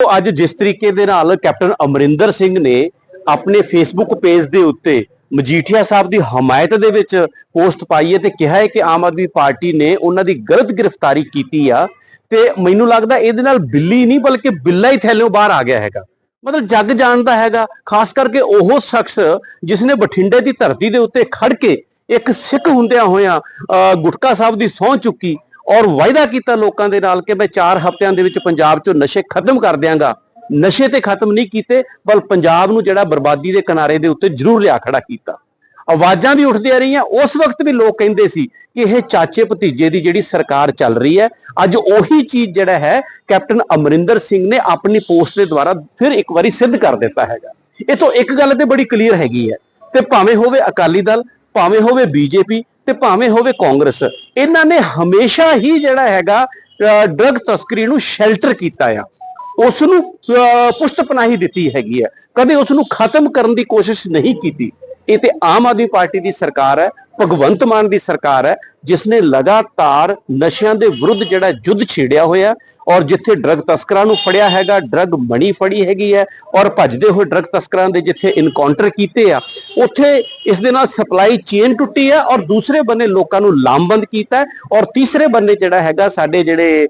ਅੱਜ ਜਿਸ ਤਰੀਕੇ ਦੇ ਨਾਲ ਕੈਪਟਨ ਅਮਰਿੰਦਰ ਸਿੰਘ ਨੇ ਆਪਣੇ ਫੇਸਬੁੱਕ ਪੇਜ ਦੇ ਉੱਤੇ ਮਜੀਠੀਆ ਸਾਹਿਬ ਦੀ ਹਮਾਇਤ ਦੇ ਵਿੱਚ ਪੋਸਟ ਪਾਈ ਹੈ ਤੇ ਕਿਹਾ ਹੈ ਕਿ ਆਮ ਆਦਮੀ ਪਾਰਟੀ ਨੇ ਉਹਨਾਂ ਦੀ ਗਲਤ ਗ੍ਰਿਫਤਾਰੀ ਕੀਤੀ ਆ ਤੇ ਮੈਨੂੰ ਲੱਗਦਾ ਇਹਦੇ ਨਾਲ ਬਿੱਲੀ ਨਹੀਂ, ਬਲਕਿ ਬਿੱਲਾ ਹੀ ਥੈਲਿਓਂ ਬਾਹਰ ਆ ਗਿਆ ਹੈਗਾ। ਮਤਲਬ ਜੱਗ ਜਾਣਦਾ ਹੈਗਾ, ਖਾਸ ਕਰਕੇ ਉਹ ਸ਼ਖਸ ਜਿਸ ਨੇ ਬਠਿੰਡੇ ਦੀ ਧਰਤੀ ਦੇ ਉੱਤੇ ਖੜ ਕੇ ਇੱਕ ਸਿੱਖ ਹੁੰਦਿਆਂ ਹੋਇਆਂ, ਅਹ ਗੁਟਕਾ ਸਾਹਿਬ ਦੀ ਸਹੁੰ ਚੁੱਕੀ ਔਰ ਵਾਅਦਾ ਕੀਤਾ ਲੋਕਾਂ ਦੇ ਨਾਲ ਕਿ ਮੈਂ 4 ਹਫ਼ਤਿਆਂ ਦੇ ਵਿੱਚ ਪੰਜਾਬ 'ਚੋਂ ਨਸ਼ੇ ਖਤਮ ਕਰ ਦਿਆਂਗਾ। ਨਸ਼ੇ ਤੇ ਖਤਮ ਨਹੀਂ ਕੀਤੇ, ਬਲ ਪੰਜਾਬ ਨੂੰ ਜਿਹੜਾ ਬਰਬਾਦੀ ਦੇ ਕਿਨਾਰੇ ਦੇ ਉੱਤੇ ਜ਼ਰੂਰ ਲਿਆ ਖੜਾ ਕੀਤਾ। ਆਵਾਜ਼ਾਂ ਵੀ ਉੱਠਦੀਆਂ ਰਹੀਆਂ। ਉਸ ਵਕਤ ਵੀ ਲੋਕ ਕਹਿੰਦੇ ਸੀ ਕਿ ਇਹ ਚਾਚੇ ਭਤੀਜੇ ਦੀ ਜਿਹੜੀ ਸਰਕਾਰ ਚੱਲ ਰਹੀ ਹੈ, ਅੱਜ ਉਹੀ ਚੀਜ਼ ਜਿਹੜਾ ਹੈ, ਕੈਪਟਨ ਅਮਰਿੰਦਰ ਸਿੰਘ ਨੇ ਆਪਣੀ ਪੋਸਟ ਦੇ ਦੁਆਰਾ ਫਿਰ ਇੱਕ ਵਾਰੀ ਸਿੱਧ ਕਰ ਦਿੱਤਾ ਹੈਗਾ। ਇਹ ਤੋਂ ਇੱਕ ਗੱਲ ਤੇ ਬੜੀ ਕਲੀਅਰ ਹੈਗੀ ਹੈ। ਤੇ ਭਾਵੇਂ ਹੋਵੇ ਅਕਾਲੀ ਦਲ, ਭਾਵੇਂ ਹੋਵੇ ਬੀਜੇਪੀ ਤੇ ਭਾਵੇਂ ਹੋਵੇ ਕਾਂਗਰਸ ਇਹਨਾਂ ਨੇ ਹਮੇਸ਼ਾ ਹੀ ਜਿਹੜਾ ਹੈਗਾ ਡਰਗ ਤਸਕਰੀ ਨੂੰ ਸ਼ੈਲਟਰ ਕੀਤਾ ਆ। ਉਸ ਨੂੰ ਅਹ, ਪੁਸ਼ਤ ਪਨਾਹੀ ਦਿੱਤੀ ਹੈਗੀ ਹੈ ਕਦੇ ਉਸ ਨੂੰ ਖਤਮ ਕਰਨ ਦੀ ਕੋਸ਼ਿਸ਼ ਨਹੀਂ ਕੀਤੀ। ਇਹ ਤੇ ਆਮ ਆਦਮੀ ਪਾਰਟੀ ਦੀ ਸਰਕਾਰ ਹੈ। ਭਗਵੰਤ ਮਾਨ ਦੀ ਸਰਕਾਰ ਹੈ ਜਿਸ ਨੇ ਲਗਾਤਾਰ ਨਸ਼ਿਆਂ ਦੇ ਵਿਰੁੱਧ ਜਿਹੜਾ ਯੁੱਧ ਛੇੜਿਆ ਹੋਇਆ ਔਰ ਜਿੱਥੇ ਡਰਗ ਤਸਕਰਾਂ ਨੂੰ ਫੜਿਆ ਹੈਗਾ, ਡਰਗ ਮਣੀ ਫੜੀ ਹੈਗੀ ਹੈ ਔਰ ਭੱਜਦੇ ਹੋਏ ਡਰਗ ਤਸਕਰਾਂ ਦੇ ਜਿੱਥੇ ਇਨਕਾਊਂਟਰ ਕੀਤੇ ਆ, ਉੱਥੇ ਇਸ ਦੇ ਨਾਲ ਸਪਲਾਈ ਚੇਨ ਟੁੱਟੀ ਹੈ ਔਰ ਦੂਸਰੇ ਬੰਨੇ ਲੋਕਾਂ ਨੂੰ ਲਾਮਬੰਦ ਕੀਤਾ ਔਰ ਤੀਸਰੇ ਬੰਨੇ ਜਿਹੜਾ ਹੈਗਾ ਸਾਡੇ ਜਿਹੜੇ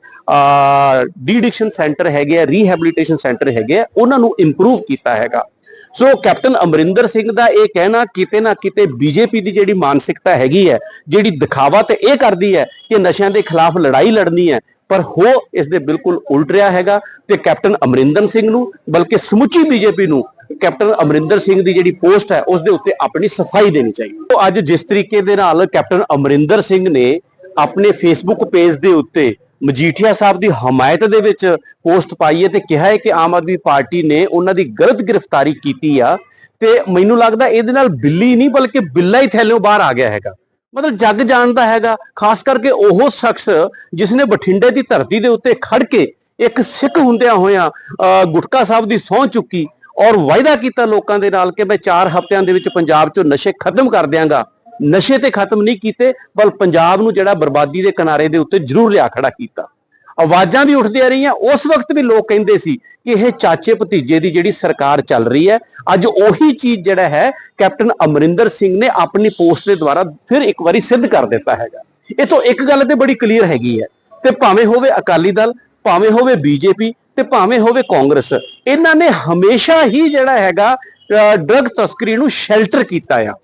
ਡੀਡਿਕਸ਼ਨ ਸੈਂਟਰ ਹੈਗੇ ਆ ਰੀਹੈਬਿਲਿਟੇਸ਼ਨ ਸੈਂਟਰ ਹੈਗੇ ਆ, ਉਹਨਾਂ ਨੂੰ ਇੰਪਰੂਵ ਕੀਤਾ ਹੈਗਾ। ਸੋ ਕੈਪਟਨ ਅਮਰਿੰਦਰ ਸਿੰਘ ਦਾ ਇਹ ਕਹਿਣਾ ਕਿਤੇ ਨਾ ਕਿਤੇ ਬੀਜੇਪੀ ਦੀ ਜਿਹੜੀ ਮਾਨਸਿਕਤਾ ਹੈਗੀ ਹੈ, ਜਿਹੜੀ ਦਿਖਾਵਾ ਤੇ ਇਹ ਕਰਦੀ ਹੈ ਕਿ ਨਸ਼ਿਆਂ ਦੇ ਖਿਲਾਫ ਲੜਾਈ ਲੜਨੀ ਹੈ, ਪਰ ਹੋ ਇਸ ਦੇ ਬਿਲਕੁਲ ਉਲਟ ਰਿਹਾ ਹੈਗਾ ਤੇ ਕੈਪਟਨ ਅਮਰਿੰਦਰ ਸਿੰਘ ਨੂੰ, ਬਲਕਿ ਸਮੁੱਚੀ ਬੀਜੇਪੀ ਨੂੰ ਕੈਪਟਨ ਅਮਰਿੰਦਰ ਸਿੰਘ ਦੀ ਜਿਹੜੀ ਪੋਸਟ ਹੈ, ਉਸ ਦੇ ਉੱਤੇ ਆਪਣੀ ਸਫ਼ਾਈ ਦੇਣੀ ਚਾਹੀਦੀ ਹੈ। ਅੱਜ ਜਿਸ ਤਰੀਕੇ ਦੇ ਨਾਲ ਕੈਪਟਨ ਅਮਰਿੰਦਰ ਸਿੰਘ ਨੇ ਆਪਣੇ ਫੇਸਬੁੱਕ ਪੇਜ ਦੇ ਉੱਤੇ ਮਜੀਠੀਆ ਸਾਹਿਬ ਦੀ ਹਮਾਇਤ ਦੇ ਵਿੱਚ ਪੋਸਟ ਪਾਈ ਹੈ ਤੇ ਕਿਹਾ ਹੈ ਕਿ ਆਮ ਆਦਮੀ ਪਾਰਟੀ ਨੇ ਉਹਨਾਂ ਦੀ ਗਲਤ ਗ੍ਰਿਫਤਾਰੀ ਕੀਤੀ ਆ ਤੇ ਮੈਨੂੰ ਲੱਗਦਾ ਇਹਦੇ ਨਾਲ ਬਿੱਲੀ ਨਹੀਂ ਬਲਕਿ ਬਿੱਲਾ ਹੀ ਥੈਲਿਓਂ ਬਾਹਰ ਆ ਗਿਆ ਹੈਗਾ। ਮਤਲਬ ਜੱਗ ਜਾਣਦਾ ਹੈਗਾ ਖਾਸ ਕਰਕੇ ਉਹ ਸ਼ਖਸ ਜਿਸ ਨੇ ਬਠਿੰਡੇ ਦੀ ਧਰਤੀ ਦੇ ਉੱਤੇ ਖੜ ਕੇ ਇੱਕ ਸਿੱਖ ਹੁੰਦਿਆਂ ਹੋਇਆਂ ਅਹ, ਗੁਟਕਾ ਸਾਹਿਬ ਦੀ ਸਹੁੰ ਚੁੱਕੀ ਔਰ ਵਾਅਦਾ ਕੀਤਾ ਲੋਕਾਂ ਦੇ ਨਾਲ ਕਿ ਮੈਂ 4 ਹਫ਼ਤਿਆਂ ਦੇ ਵਿੱਚ ਪੰਜਾਬ 'ਚੋਂ ਨਸ਼ੇ ਖਤਮ ਕਰ ਦਿਆਂਗਾ। ਨਸ਼ੇ ਤੇ ਖਤਮ ਨਹੀਂ ਕੀਤੇ ਪਰ ਪੰਜਾਬ ਨੂੰ ਜਿਹੜਾ ਬਰਬਾਦੀ ਦੇ ਕਿਨਾਰੇ ਦੇ ਉੱਤੇ ਜ਼ਰੂਰ ਲਿਆ ਖੜਾ ਕੀਤਾ। ਆਵਾਜ਼ਾਂ ਵੀ ਉੱਠਦੀਆਂ ਰਹੀਆਂ, ਉਸ ਵਕਤ ਵੀ ਲੋਕ ਕਹਿੰਦੇ ਸੀ ਕਿ ਇਹ ਚਾਚੇ ਭਤੀਜੇ ਦੀ ਜਿਹੜੀ ਸਰਕਾਰ ਚੱਲ ਰਹੀ ਹੈ, ਅੱਜ ਉਹੀ ਚੀਜ਼ ਜਿਹੜਾ ਹੈ, ਕੈਪਟਨ ਅਮਰਿੰਦਰ ਸਿੰਘ ਨੇ ਆਪਣੀ ਪੋਸਟ ਦੇ ਦੁਆਰਾ ਫਿਰ ਇੱਕ ਵਾਰੀ ਸਿੱਧ ਕਰ ਦਿੱਤਾ ਹੈਗਾ। ਇਹ ਤੋਂ ਇੱਕ ਗੱਲ ਤੇ ਬੜੀ ਕਲੀਅਰ ਹੈਗੀ ਹੈ, ਤੇ ਭਾਵੇਂ ਹੋਵੇ ਅਕਾਲੀ ਦਲ, ਭਾਵੇਂ ਹੋਵੇ ਬੀਜੇਪੀ, ਤੇ ਭਾਵੇਂ ਹੋਵੇ ਕਾਂਗਰਸ, ਇਹਨਾਂ ਨੇ ਹਮੇਸ਼ਾ ਹੀ ਜਿਹੜਾ ਹੈਗਾ ਡਰਗ ਤਸਕਰੀ ਨੂੰ ਸ਼ੈਲਟਰ ਕੀਤਾ ਆ।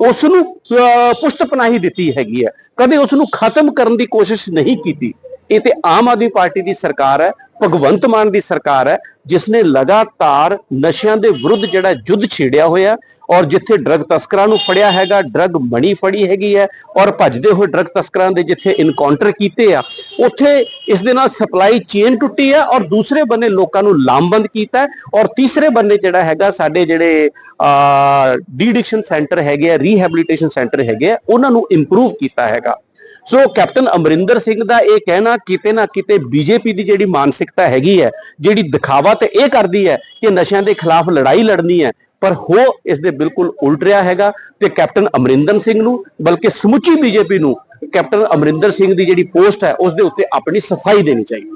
ਉਸ ਨੂੰ ਅਹ, ਪੁਸ਼ਤ ਪਨਾਹੀ ਦਿੱਤੀ ਹੈਗੀ ਹੈ। ਕਦੇ ਉਸ ਨੂੰ ਖਤਮ ਕਰਨ ਦੀ ਕੋਸ਼ਿਸ਼ ਨਹੀਂ ਕੀਤੀ। ਇਹ ਤੇ ਆਮ ਆਦਮੀ ਪਾਰਟੀ ਦੀ ਸਰਕਾਰ ਹੈ। ਭਗਵੰਤ ਮਾਨ ਦੀ ਸਰਕਾਰ ਹੈ ਜਿਸ ਨੇ ਲਗਾਤਾਰ ਨਸ਼ਿਆਂ ਦੇ ਵਿਰੁੱਧ ਜਿਹੜਾ ਯੁੱਧ ਛੇੜਿਆ ਹੋਇਆ ਔਰ ਜਿੱਥੇ ਡਰਗ ਤਸਕਰਾਂ ਨੂੰ ਫੜਿਆ ਹੈਗਾ, ਡਰਗ ਮਣੀ ਫੜੀ ਹੈਗੀ ਹੈ ਔਰ ਭੱਜਦੇ ਹੋਏ ਡਰਗ ਤਸਕਰਾਂ ਦੇ ਜਿੱਥੇ ਇਨਕਾਊਂਟਰ ਕੀਤੇ ਆ, ਉੱਥੇ ਇਸ ਦੇ ਨਾਲ ਸਪਲਾਈ ਚੇਨ ਟੁੱਟੀ ਹੈ ਔਰ ਦੂਸਰੇ ਬੰਨੇ ਲੋਕਾਂ ਨੂੰ ਲਾਮਬੰਦ ਕੀਤਾ ਔਰ ਤੀਸਰੇ ਬੰਨੇ ਜਿਹੜਾ ਹੈਗਾ ਸਾਡੇ ਜਿਹੜੇ ਡੀਡਿਕਸ਼ਨ ਸੈਂਟਰ ਹੈਗੇ ਆ ਰੀਹੈਬਿਲਿਟੇਸ਼ਨ ਸੈਂਟਰ ਹੈਗੇ ਆ, ਉਹਨਾਂ ਨੂੰ ਇੰਪਰੂਵ ਕੀਤਾ ਹੈਗਾ। ਸੋ ਕੈਪਟਨ ਅਮਰਿੰਦਰ ਸਿੰਘ ਦਾ ਇਹ ਕਹਿਣਾ ਕਿਤੇ ਨਾ ਕਿਤੇ ਬੀਜੇਪੀ ਦੀ ਜਿਹੜੀ ਮਾਨਸਿਕਤਾ ਹੈਗੀ ਹੈ, ਜਿਹੜੀ ਦਿਖਾਵਾ ਤੇ ਇਹ ਕਰਦੀ ਹੈ ਕਿ ਨਸ਼ਿਆਂ ਦੇ ਖਿਲਾਫ ਲੜਾਈ ਲੜਨੀ ਹੈ, ਪਰ ਹੋ ਇਸ ਦੇ ਬਿਲਕੁਲ ਉਲਟ ਰਿਹਾ ਹੈਗਾ ਤੇ ਕੈਪਟਨ ਅਮਰਿੰਦਰ ਸਿੰਘ ਨੂੰ, ਬਲਕਿ ਸਮੁੱਚੀ ਬੀਜੇਪੀ ਨੂੰ ਕੈਪਟਨ ਅਮਰਿੰਦਰ ਸਿੰਘ ਦੀ ਜਿਹੜੀ ਪੋਸਟ ਹੈ, ਉਸ ਦੇ ਉੱਤੇ ਆਪਣੀ ਸਫ਼ਾਈ ਦੇਣੀ ਚਾਹੀਦੀ